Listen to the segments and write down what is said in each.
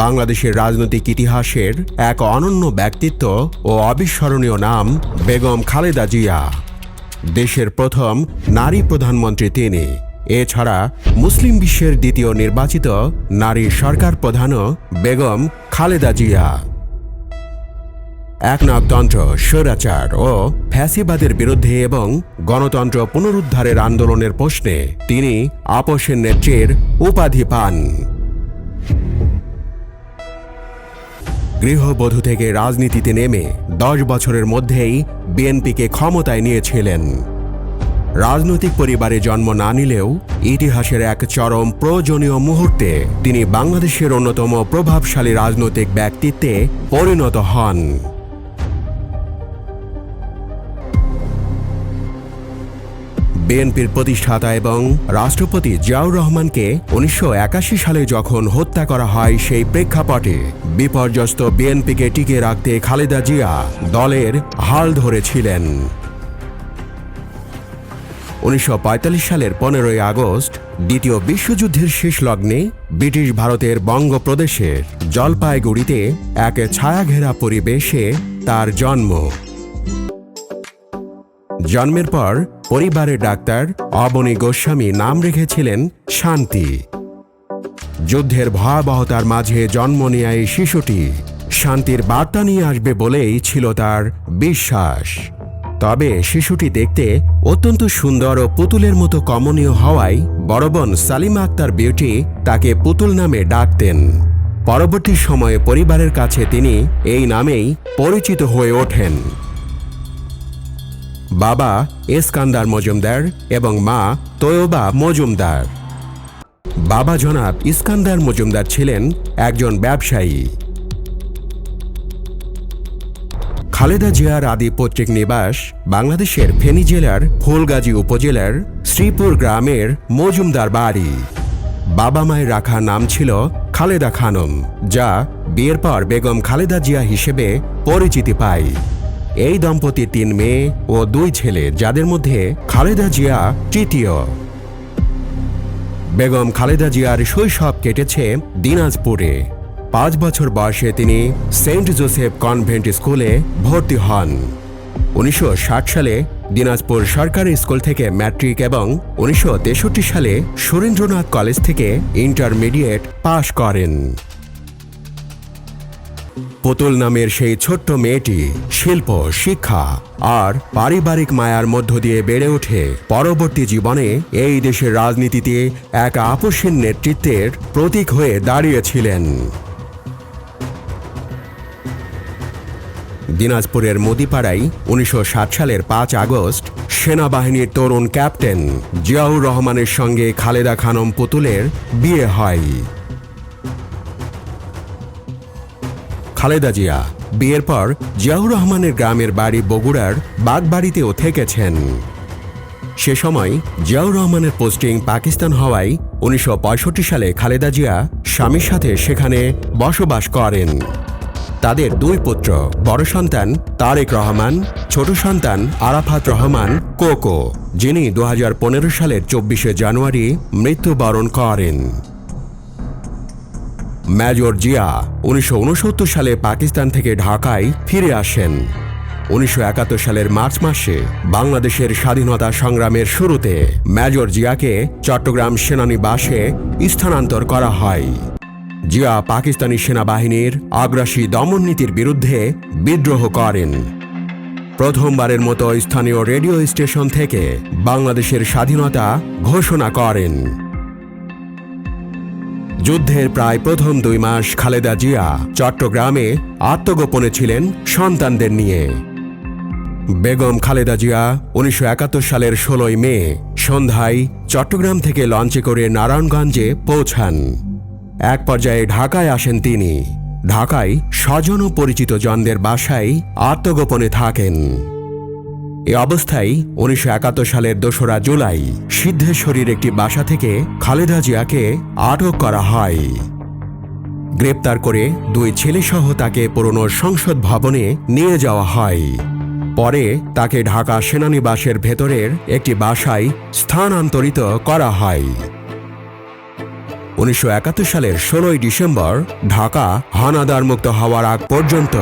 বাংলাদেশের রাজনৈতিক ইতিহাসের এক অনন্য ব্যক্তিত্ব ও অবিস্মরণীয় নাম বেগম খালেদা জিয়া। দেশের প্রথম নারী প্রধানমন্ত্রী তিনি। এছাড়া মুসলিম বিশ্বের দ্বিতীয় নির্বাচিত নারী সরকার প্রধানও বেগম খালেদা জিয়া। একনায়কতন্ত্র, স্বৈরাচার ও ফ্যাসিবাদের বিরুদ্ধে এবং গণতন্ত্র পুনরুদ্ধারের আন্দোলনের প্রশ্নে তিনি আপোষের নেত্রীর উপাধি পান। গৃহবধূ থেকে রাজনীতিতে নেমে দশ বছরের মধ্যেই বিএনপিকে ক্ষমতায় নিয়েছিলেন। রাজনৈতিক পরিবারে জন্ম না নিলেও ইতিহাসের এক চরম প্রয়োজনীয় মুহূর্তে তিনি বাংলাদেশের অন্যতম প্রভাবশালী রাজনৈতিক ব্যক্তিত্বে পরিণত হন। বিএনপির প্রতিষ্ঠাতা এবং রাষ্ট্রপতি জিয়াউর রহমানকে উনিশশো একাশি সালে যখন হত্যা করা হয়, সেই প্রেক্ষাপটে বিপর্যস্ত বিএনপিকে টিকে রাখতে খালেদা জিয়া দলের হাল ধরেছিলেন। উনিশশো পঁয়তাল্লিশ সালের পনেরোই আগস্ট, দ্বিতীয় বিশ্বযুদ্ধের শেষ লগ্নে ব্রিটিশ ভারতের বঙ্গপ্রদেশের জলপাইগুড়িতে এক ছায়াঘেরা পরিবেশে তার জন্ম। জন্মের পর পরিবারের ডাক্তার অবনী গোস্বামী নাম রেখেছিলেন শান্তি। যুদ্ধের ভয়াবহতার মাঝে জন্ম নেয়া এই শিশুটি। শান্তির বার্তা নিয়ে আসবে বলেই ছিল তার বিশ্বাস। তবে শিশুটি দেখতে অত্যন্ত সুন্দর ও পুতুলের মতো কমনীয় হওয়ায় বড় বোন সালিমা আক্তার বিউটি তাকে পুতুল নামে ডাকতেন। পরবর্তী সময়ে পরিবারের কাছে তিনি এই নামেই পরিচিত হয়ে ওঠেন। বাবা এসকান্দার মজুমদার এবং মা তৈয়বা মজুমদার। বাবা জনাব ইস্কান্দার মজুমদার ছিলেন একজন ব্যবসায়ী। খালেদা জিয়ার আদি পৈতৃক নিবাস বাংলাদেশের ফেনী জেলার ফুলগাজী উপজেলার শ্রীপুর গ্রামের মজুমদার বাড়ি। বাবা মায়ের রাখা নাম ছিল খালেদা খানম, যা বিয়ের পর বেগম খালেদা জিয়া হিসেবে পরিচিতি পায়। এই দম্পতির তিন মেয়ে ও দুই ছেলে, যাদের মধ্যে খালেদা জিয়া তৃতীয়। বেগম খালেদা জিয়ার শৈশব কেটেছে দিনাজপুরে। পাঁচ বছর বয়সে তিনি সেন্ট জোসেফ কনভেন্ট স্কুলে ভর্তি হন। উনিশশো ষাট সালে দিনাজপুর সরকারি স্কুল থেকে ম্যাট্রিক এবং উনিশশো তেষট্টি সালে সুরেন্দ্রনাথ কলেজ থেকে ইন্টারমিডিয়েট পাশ করেন। পুতুল নামের সেই ছোট্ট মেয়েটি শিল্প, শিক্ষা আর পারিবারিক মায়ার মধ্য দিয়ে বেড়ে ওঠে। পরবর্তী জীবনে এই দেশের রাজনীতিতে এক আপসীন নেতৃত্বের প্রতীক হয়ে দাঁড়িয়েছিলেন। দিনাজপুরের মোদিপাড়ায় উনিশশো সালের পাঁচ আগস্ট সেনাবাহিনীর তরুণ ক্যাপ্টেন জিয়াউর রহমানের সঙ্গে খালেদা খানম পুতুলের বিয়ে হয়। খালেদা জিয়া। বিয়ের পর জিয়াউর রহমানের গ্রামের বাড়ি বগুড়ার বাগবাড়িতেও থেকেছেন। সে সময় জিয়াউর রহমানের পোস্টিং পাকিস্তান হওয়ায় উনিশশো পঁয়ষট্টি সালে খালেদা জিয়া স্বামীর সাথে সেখানে বসবাস করেন। তাদের দুই পুত্র, বড় সন্তান তারেক রহমান, ছোট সন্তান আরাফাত রহমান, কোকো, যিনি দু হাজার পনেরো সালের চব্বিশে জানুয়ারি মৃত্যুবরণ করেন। মেজর জিয়া উনিশশো উনসত্তর সালে পাকিস্তান থেকে ঢাকায় ফিরে আসেন। উনিশশো একাত্তর সালের মার্চ মাসে বাংলাদেশের স্বাধীনতা সংগ্রামের শুরুতে মেজর জিয়াকে চট্টগ্রাম সেনানিবাসে স্থানান্তর করা হয়। জিয়া পাকিস্তানি সেনাবাহিনীর আগ্রাসী দমন নীতির বিরুদ্ধে বিদ্রোহ করেন। প্রথমবারের মতো স্থানীয় রেডিও স্টেশন থেকে বাংলাদেশের স্বাধীনতা ঘোষণা করেন। যুদ্ধের প্রায় প্রথম দুই মাস খালেদা জিয়া চট্টগ্রামে আত্মগোপনে ছিলেন সন্তানদের নিয়ে। বেগম খালেদা জিয়া উনিশশো একাত্তর সালের ষোলোই মে সন্ধ্যায় চট্টগ্রাম থেকে লঞ্চে করে নারায়ণগঞ্জে পৌঁছান। এক পর্যায়ে ঢাকায় আসেন তিনি। ঢাকায় স্বজন ও পরিচিত জনদের বাসায় আত্মগোপনে থাকেন। এ অবস্থায় উনিশশো একাত্তর সালের দোসরা জুলাই সিদ্ধেশ্বরীর একটি বাসা থেকে খালেদা জিয়াকে আটক করা হয়। গ্রেপ্তার করে দুই ছেলেসহ তাকে পুরনো সংসদ ভবনে নিয়ে যাওয়া হয়। পরে তাকে ঢাকা সেনানিবাসের ভেতরের একটি বাসায় স্থানান্তরিত করা হয়। উনিশশো একাত্তর সালের ষোলোই ডিসেম্বর ঢাকা হানাদার মুক্ত হওয়ার আগ পর্যন্ত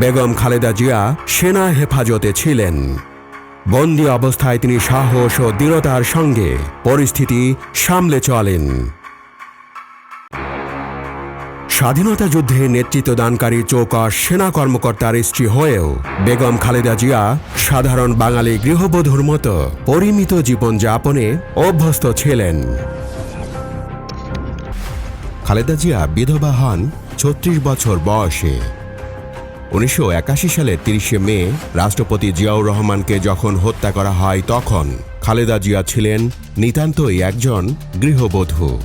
বেগম খালেদা জিয়া সেনা হেফাজতে ছিলেন। বন্দি অবস্থায় তিনি সাহস ও দৃঢ়তার সঙ্গে পরিস্থিতি সামলে চলেন। স্বাধীনতা যুদ্ধে নেতৃত্বদানকারী চৌকস সেনা কর্মকর্তার স্ত্রী হয়েও বেগম খালেদা জিয়া সাধারণ বাঙালি গৃহবধূর মতো পরিমিত জীবনযাপনে অভ্যস্ত ছিলেন। খালেদা জিয়া বিধবা হন ছত্রিশ বছর বয়সে। উনিশশো একাশি সালের তিরিশে মে রাষ্ট্রপতি জিয়াউর রহমানকে যখন হত্যা করা হয়, তখন খালেদা জিয়া ছিলেন নিতান্তই একজন গৃহবধূ।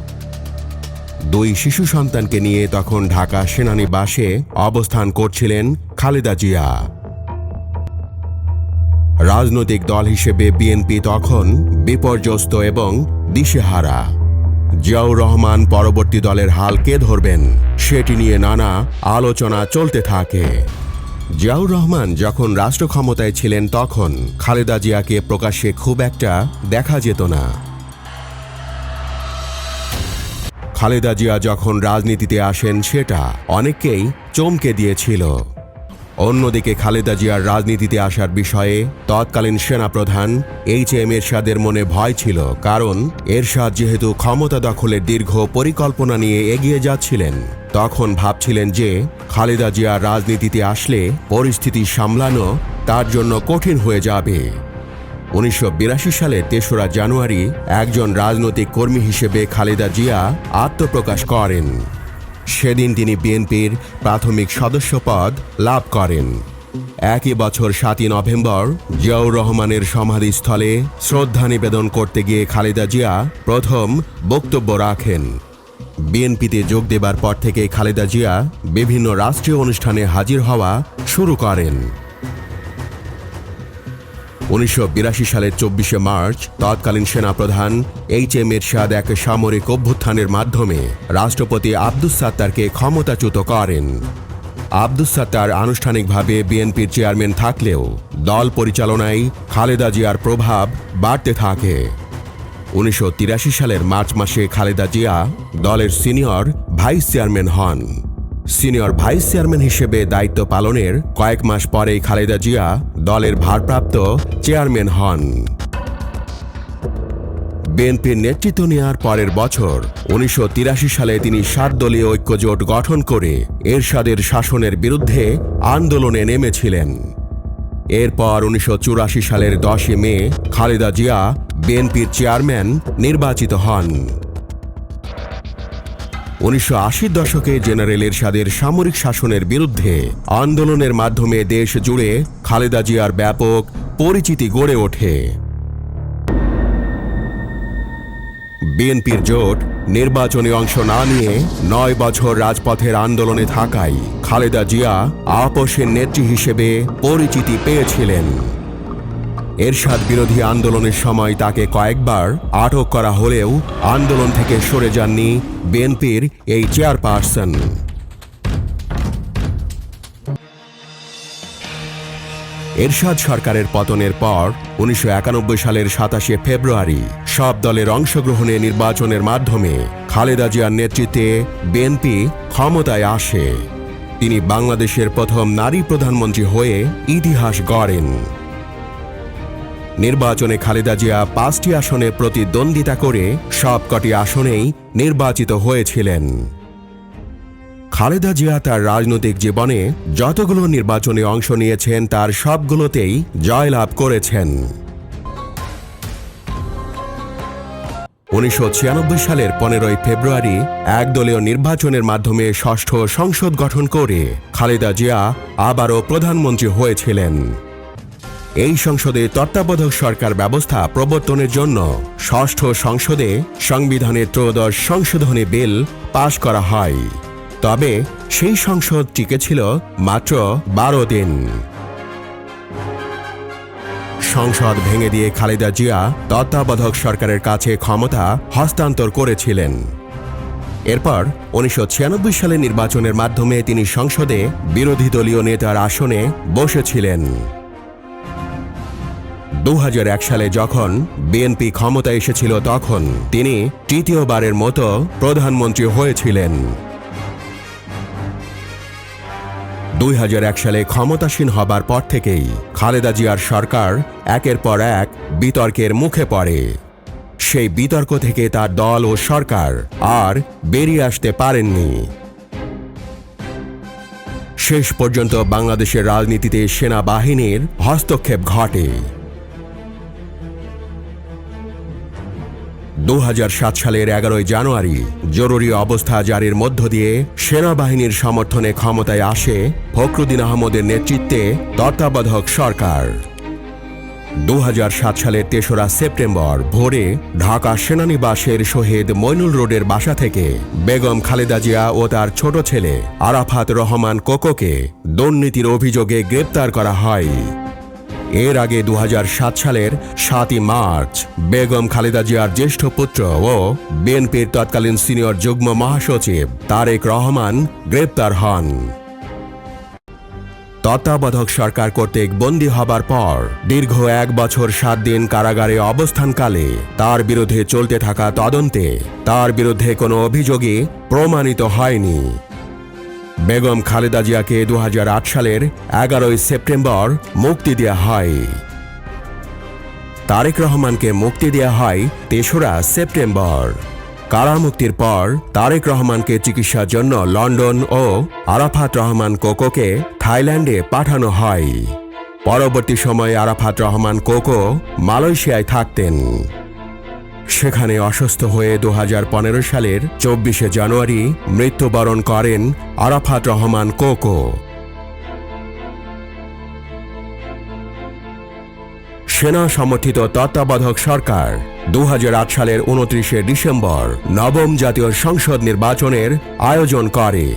দুই শিশু সন্তানকে নিয়ে তখন ঢাকা সেনানিবাসে অবস্থান করছিলেন খালেদা জিয়া। রাজনৈতিক দল হিসেবে বিএনপি তখন বিপর্যস্ত এবং দিশেহারা। জিয়াউর রহমান পরবর্তী দলের হাল কে ধরবেন। সেটি নিয়ে নানা আলোচনা চলতে থাকে। জিয়াউর রহমান যখন রাষ্ট্র ক্ষমতায় ছিলেন তখন খালেদা জিয়াকে প্রকাশ্যে খুব একটা দেখা যেত না। খালেদা জিয়া যখন রাজনীতিতে আসেন, সেটা অনেককেই চমকে দিয়েছিল। অন্যদিকে খালেদা জিয়ার রাজনীতিতে আসার বিষয়ে তৎকালীন সেনাপ্রধান এইচ এম এরশাদের মনে ভয় ছিল, কারণ এরশাদ যেহেতু ক্ষমতা দখলের দীর্ঘ পরিকল্পনা নিয়ে এগিয়ে যাচ্ছিলেন, তখন ভাবছিলেন যে খালেদা জিয়া রাজনীতিতে আসলে পরিস্থিতি সামলানো তার জন্য কঠিন হয়ে যাবে। উনিশশো বিরাশি সালের তেসরা জানুয়ারি একজন রাজনৈতিক কর্মী হিসেবে খালেদা জিয়া আত্মপ্রকাশ করেন। সেদিন তিনি বিএনপির প্রাথমিক সদস্য পদ লাভ করেন। একই বছর সাতই নভেম্বর জিয়াউর রহমানের সমাধিস্থলে শ্রদ্ধা নিবেদন করতে গিয়ে খালেদা জিয়া প্রথম বক্তব্য রাখেন। বিএনপিতে যোগ দেবার পর থেকে খালেদা জিয়া বিভিন্ন রাষ্ট্রীয় অনুষ্ঠানে হাজির হওয়া শুরু করেন। উনিশশো বিরাশি সালের চব্বিশে মার্চ তৎকালীন সেনাপ্রধান এইচ এম এরশাদ এক সামরিক অভ্যুত্থানের মাধ্যমে রাষ্ট্রপতি আব্দুস সাত্তারকে ক্ষমতাচ্যুত করেন। আব্দুস সাত্তার আনুষ্ঠানিকভাবে বিএনপির চেয়ারম্যান থাকলেও দল পরিচালনায় খালেদা জিয়ার প্রভাব বাড়তে থাকে। উনিশশো তিরাশি সালের মার্চ মাসে খালেদা জিয়া দলের সিনিয়র ভাইস চেয়ারম্যান হন। সিনিয়র ভাইস চেয়ারম্যান হিসেবে দায়িত্ব পালনের কয়েক মাস পরেই খালেদা জিয়া দলের ভারপ্রাপ্ত চেয়ারম্যান হন। বিএনপির নেতৃত্ব নেওয়ার পরের বছর উনিশশো তিরাশি সালে তিনি সাত দলীয় ঐক্যজোট গঠন করে এরশাদের শাসনের বিরুদ্ধে আন্দোলনে নেমেছিলেন। এরপর উনিশশো চুরাশি সালের দশই মে খালেদা জিয়া বিএনপির চেয়ারম্যান নির্বাচিত হন। উনিশশো দশকে জেনারেল এরশাদের সামরিক শাসনের বিরুদ্ধে আন্দোলনের মাধ্যমে দেশ জুড়ে খালেদা জিয়ার ব্যাপক পরিচিতি গড়ে ওঠে। বিএনপির জোট নির্বাচনে অংশ না নিয়ে নয় বছর রাজপথের আন্দোলনে থাকায় খালেদা জিয়া আপোষের নেত্রী হিসেবে পরিচিতি পেয়েছিলেন। এরশাদ বিরোধী আন্দোলনের সময় তাকে কয়েকবার আটক করা হলেও আন্দোলন থেকে সরে যাননি বিএনপির এই চেয়ারপারসন। এরশাদ সরকারের পতনের পর উনিশশো একানব্বই সালের সাতাশে ফেব্রুয়ারি সব দলের অংশগ্রহণে নির্বাচনের মাধ্যমে খালেদা জিয়ার নেতৃত্বে বিএনপি ক্ষমতায় আসে। তিনি বাংলাদেশের প্রথম নারী প্রধানমন্ত্রী হয়ে ইতিহাস গড়েন। নির্বাচনে খালেদা জিয়া পাঁচটি আসনে প্রতিদ্বন্দ্বিতা করে সবকটি আসনেই নির্বাচিত হয়েছিলেন। খালেদা জিয়া তার রাজনৈতিক জীবনে যতগুলো নির্বাচনে অংশ নিয়েছেন, তার সবগুলোতেই জয়লাভ করেছেন। উনিশশো ছিয়ানব্বই সালের পনেরোই ফেব্রুয়ারি একদলীয় নির্বাচনের মাধ্যমে ষষ্ঠ সংসদ গঠন করে খালেদা জিয়া আবারও প্রধানমন্ত্রী হয়েছিলেন। এই সংসদে তত্ত্বাবধায়ক সরকার ব্যবস্থা প্রবর্তনের জন্য ষষ্ঠ সংসদে সংবিধানের ত্রয়োদশ সংশোধনী বিল পাশ করা হয়। তবে সেই সংসদ টিকেছিল মাত্র বারো দিন। সংসদ ভেঙে দিয়ে খালেদা জিয়া তত্ত্বাবধায়ক সরকারের কাছে ক্ষমতা হস্তান্তর করেছিলেন। এরপর উনিশশো সালের নির্বাচনের মাধ্যমে তিনি সংসদে বিরোধী দলীয় নেতার আসনে বসেছিলেন। দু হাজার এক সালে যখন বিএনপি ক্ষমতা এসেছিল, তখন তিনি তৃতীয়বারের মতো প্রধানমন্ত্রী হয়েছিলেন। দুই হাজার এক সালে ক্ষমতাসীন হবার পর থেকেই খালেদা জিয়ার সরকার একের পর এক বিতর্কের মুখে পড়ে। সেই বিতর্ক থেকে তার দল ও সরকার আর বেরিয়ে আসতে পারেননি। শেষ পর্যন্ত বাংলাদেশের রাজনীতিতে সেনাবাহিনীর হস্তক্ষেপ ঘটে। দু হাজার সাত সালের এগারোই জানুয়ারি জরুরি অবস্থা জারির মধ্য দিয়ে সেনাবাহিনীর সমর্থনে ক্ষমতায় আসে ফখরুদ্দিন আহমদের নেতৃত্বে তত্ত্বাবধায়ক সরকার। দু হাজার সাত সালের তেসরা সেপ্টেম্বর ভোরে ঢাকা সেনানিবাসের শহীদ মইনুল রোডের বাসা থেকে বেগম খালেদা জিয়া ও তার ছোট ছেলে আরাফাত রহমান কোকোকে দুর্নীতির অভিযোগে গ্রেপ্তার করা হয়। এর আগে দু হাজার সাত সালের সাতই মার্চ, বেগম খালেদা জিয়ার জ্যেষ্ঠ পুত্র ও বিএনপির তৎকালীন সিনিয়র যুগ্ম মহাসচিব তারেক রহমান গ্রেপ্তার হন। তত্ত্বাবধায়ক সরকার কর্তৃক বন্দী হবার পর দীর্ঘ এক বছর সাত দিন কারাগারে অবস্থানকালে তার বিরুদ্ধে চলতে থাকা তদন্তে তার বিরুদ্ধে কোনো অভিযোগই প্রমাণিত হয়নি। বেগম খালেদা জিয়াকে দু হাজার আট সালের এগারোই সেপ্টেম্বর মুক্তি দেওয়া হয়। তারেক রহমানকে মুক্তি দেওয়া হয় তেসরা সেপ্টেম্বর। কারামুক্তির পর তারেক রহমানকে চিকিৎসার জন্য লন্ডন ও আরাফাত রহমান কোকোকে থাইল্যান্ডে পাঠানো হয়। পরবর্তী সময়ে আরাফাত রহমান কোকো মালয়েশিয়ায় থাকতেন। সেখানে অসুস্থ হয়ে দু হাজার পনেরো সালের চব্বিশে জানুয়ারি মৃত্যুবরণ করেন আরাফাত রহমান কোকো। সেনা সমর্থিত তত্ত্বাবধায়ক সরকার দু হাজার আট সালের উনত্রিশে ডিসেম্বর নবম জাতীয় সংসদ নির্বাচনের আয়োজন করে।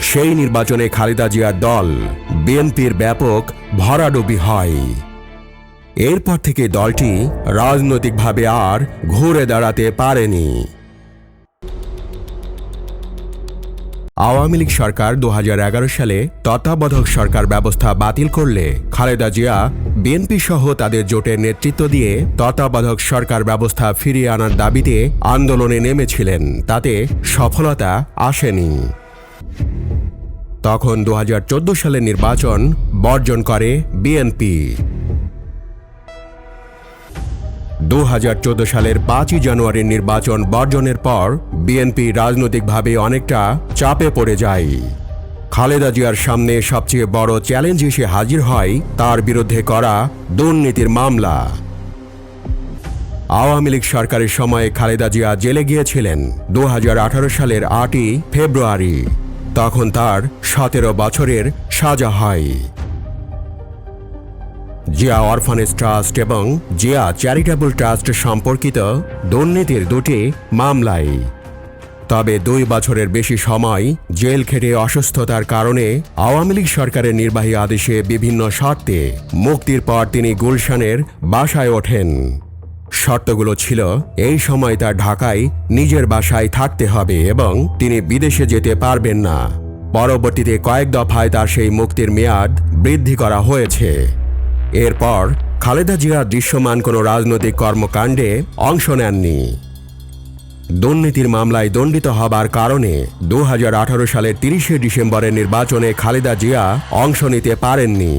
সেই নির্বাচনে খালেদা জিয়ার দল বিএনপির ব্যাপক ভরাডুবি হয়। এরপর থেকে দলটি রাজনৈতিকভাবে আর ঘুরে দাঁড়াতে পারেনি। আওয়ামী লীগ সরকার দু হাজার এগারো সালে তত্ত্বাবধায়ক সরকার ব্যবস্থা বাতিল করলে খালেদা জিয়া, বিএনপি সহ তাদের জোটের নেতৃত্ব দিয়ে তত্ত্বাবধায়ক সরকার ব্যবস্থা ফিরিয়ে আনার দাবিতে আন্দোলনে নেমেছিলেন। তাতে সফলতা আসেনি। তখন দু সালের নির্বাচন বর্জন করে বিএনপি। দু হাজার চোদ্দ সালের পাঁচই জানুয়ারির নির্বাচন বর্জনের পর বিএনপি রাজনৈতিকভাবে অনেকটা চাপে পড়ে যায়। খালেদা জিয়ার সামনে সবচেয়ে বড় চ্যালেঞ্জ এসে হাজির হয় তার বিরুদ্ধে করা দুর্নীতির মামলা। আওয়ামী লীগ সরকারের সময়ে খালেদা জিয়া জেলে গিয়েছিলেন দু হাজার আঠারো সালের আটই ফেব্রুয়ারি। তখন তার সতেরো বছরের সাজা হয়। জিয়া অরফানেজ ট্রাস্ট এবং জিয়া চ্যারিটেবল ট্রাস্ট সম্পর্কিত দুর্নীতির দুটি মামলায়। তবে দুই বছরের বেশি সময় জেল খেটে অসুস্থতার কারণে আওয়ামী লীগ সরকারের নির্বাহী আদেশে বিভিন্ন শর্তে মুক্তির পর তিনি গুলশানের বাসায় ওঠেন। শর্তগুলো ছিল, এই সময় তার ঢাকায় নিজের বাসায় থাকতে হবে এবং তিনি বিদেশে যেতে পারবেন না। পরবর্তীতে কয়েক দফায় তার সেই মুক্তির মেয়াদ বৃদ্ধি করা হয়েছে। এরপর খালেদা জিয়া দৃশ্যমান কোনো রাজনৈতিক কর্মকাণ্ডে অংশ নেননি। দুর্নীতির মামলায় দণ্ডিত হবার কারণে দু হাজার আঠারো সালের তিরিশে ডিসেম্বরের নির্বাচনে খালেদা জিয়া অংশ নিতে পারেননি।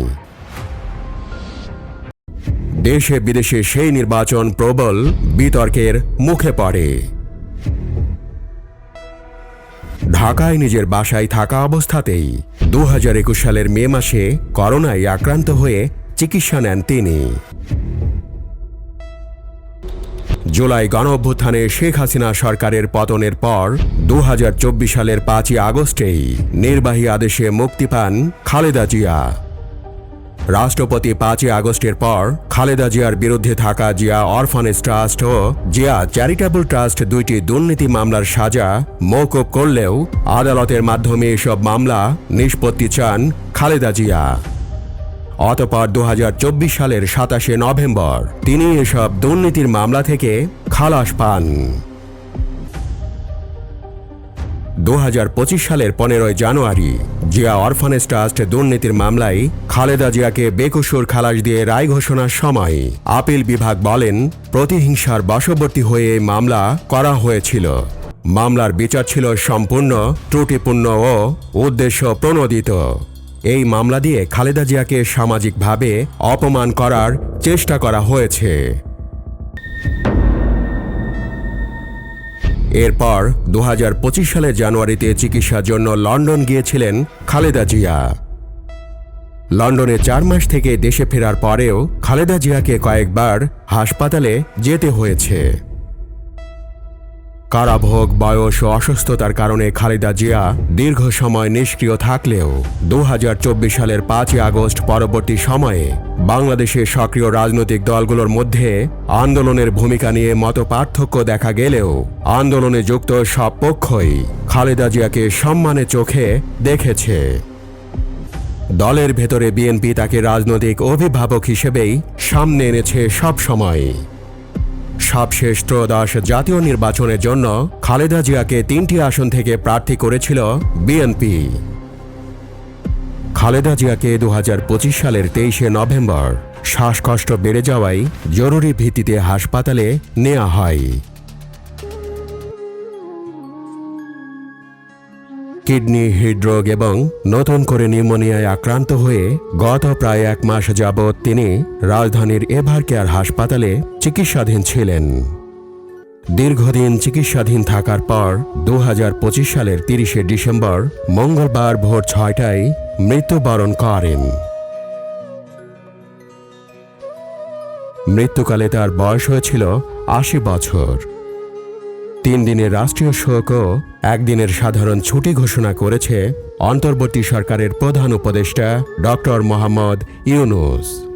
দেশে বিদেশে সেই নির্বাচন প্রবল বিতর্কের মুখে পড়ে। ঢাকায় নিজের বাসায় থাকা অবস্থাতেই দু হাজার একুশ সালের মে মাসে করোনায় আক্রান্ত হয়ে চিকিৎসা নেন তিনি। জুলাই গণ অভ্যুত্থানে শেখ হাসিনা সরকারের পতনের পর দু হাজার চব্বিশ সালের পাঁচই আগস্টেই নির্বাহী আদেশে মুক্তি পান খালেদা জিয়া। রাষ্ট্রপতি পাঁচই আগস্টের পর খালেদা জিয়ার বিরুদ্ধে থাকা জিয়া অরফানেজ ট্রাস্ট ও জিয়া চ্যারিটেবল ট্রাস্ট দুইটি দুর্নীতি মামলার সাজা মৌকুব করলেও আদালতের মাধ্যমে এসব মামলা নিষ্পত্তি চান খালেদা জিয়া। অতপর দু হাজার চব্বিশ সালের সাতাশে নভেম্বর, তিনি এসব দুর্নীতির মামলা থেকে খালাস পান। দু হাজার পঁচিশ সালের পনেরোই জানুয়ারি, জিয়া অরফানেজ ট্রাস্ট দুর্নীতির মামলায় খালেদা জিয়াকে বেকসুর খালাস দিয়ে রায় ঘোষণার সময় আপিল বিভাগ বলেন, প্রতিহিংসার বশবর্তী হয়ে মামলা করা হয়েছিল। মামলার বিচার ছিল সম্পূর্ণ ত্রুটিপূর্ণ ও উদ্দেশ্য প্রণোদিত। এই মামলা দিয়ে খালেদা জিয়াকে সামাজিকভাবে অপমান করার চেষ্টা করা হয়েছে। এরপর দুহাজার পঁচিশ সালের জানুয়ারিতে চিকিৎসার জন্য লন্ডন গিয়েছিলেন খালেদা জিয়া। লন্ডনে চার মাস থেকে দেশে ফেরার পরেও খালেদা জিয়াকে কয়েকবার হাসপাতালে যেতে হয়েছে। কারাভোগ, বয়স ও অসুস্থতার কারণে খালেদা জিয়া দীর্ঘ সময় নিষ্ক্রিয় থাকলেও দু হাজার চব্বিশ সালের পাঁচই আগস্ট পরবর্তী সময়ে বাংলাদেশের সক্রিয় রাজনৈতিক দলগুলোর মধ্যে আন্দোলনের ভূমিকা নিয়ে মত পার্থক্য দেখা গেলেও আন্দোলনে যুক্ত সব পক্ষই খালেদা জিয়াকে সম্মানে চোখে দেখেছে। দলের ভেতরে বিএনপি তাকে রাজনৈতিক অভিভাবক হিসেবেই সামনে এনেছে সব সময় সবশেষ ত্রয়োদশ জাতীয় নির্বাচনের জন্য খালেদা জিয়াকে তিনটি আসন থেকে প্রার্থী করেছিল বিএনপি। খালেদা জিয়াকে দু হাজার পঁচিশ সালের তেইশে নভেম্বর শ্বাসকষ্ট বেড়ে যাওয়ায় জরুরি ভিত্তিতে হাসপাতালে নেওয়া হয়। কিডনি, হৃদরোগ এবং নতুন করে নিউমোনিয়ায় আক্রান্ত হয়ে গত প্রায় এক মাস যাবৎ তিনি রাজধানীর এভার কেয়ার হাসপাতালে চিকিৎসাধীন ছিলেন। দীর্ঘদিন চিকিৎসাধীন থাকার পর দু পঁচিশ সালের তিরিশে ডিসেম্বর মঙ্গলবার ভোর ছয়টায় মৃত্যুবরণ করেন। মৃত্যুকালে তার বয়স হয়েছিল আশি বছর। তিন দিনের রাষ্ট্রীয় শোক ও একদিনের সাধারণ ছুটি ঘোষণা করেছে অন্তর্বর্তী সরকারের প্রধান উপদেষ্টা ডক্টর মোহাম্মদ ইউনুস।